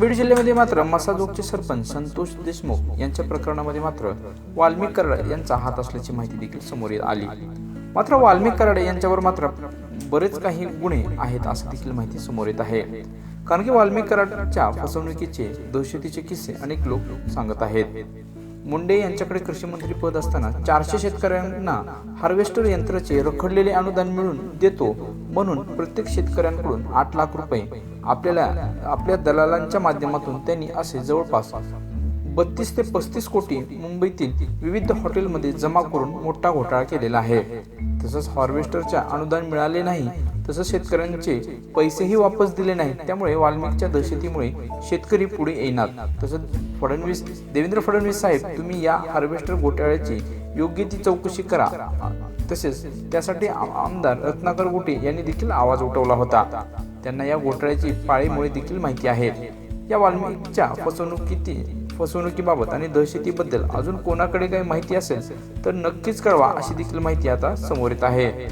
बीड जिल्ह्यामध्ये मात्र मसाजोगचे सरपंच संतोष देशमुख यांच्या प्रकरणामध्ये मात्र वाल्मिक कराड यांचा हात असल्याची माहिती देखील समोर येत आली. मात्र वाल्मिक कराड यांच्यावर मात्र बरेच काही गुन्हे आहेत असं देखील माहिती समोर येत आहे. कारण की वाल्मिक कराडच्या फसवणुकीचे दहशतीचे किस्से अनेक लोक सांगत आहेत. मुंडे यांच्याकडे कृषी मंत्री पद असताना चारशे शेतकऱ्यांना हार्वेस्टर यंत्राचे रखडलेले अनुदान मिळून देतो म्हणून प्रत्येक शेतकऱ्यांकडून आठ लाख रुपये आपल्याला आपल्या दलालांच्या माध्यमातून त्यांनी असे जवळपास बत्तीस ते पस्तीस कोटी मुंबईतील विविध हॉटेलमध्ये जमा करून मोठा घोटाळा केलेला आहे. तसंच हार्वेस्टरच्या अनुदान मिळाले नाही तसंच शेतकऱ्यांचे पैसेही वापस दिले नाहीत. त्यामुळे वाल्मिकच्या दहशतीमुळे शेतकरी पुढे येणार. तसंच फडणवीस देवेंद्र फडणवीस साहेब तुम्ही या हार्वेस्टर घोटाळ्याची योग्य ती चौकशी करा. तसेच त्यासाठी आमदार रत्नाकर गोटे यांनी देखील आवाज उठवला होता. त्यांना या घोटाळ्याची पाळीमुळे देखील माहिती आहे. या वाल्मिकच्या फसवणुकीती फसवणुकीबाबत आणि दहशतीबद्दल अजून कोणाकडे काही माहिती असेल तर नक्कीच कळवा अशी देखील माहिती आता समोर येत आहे.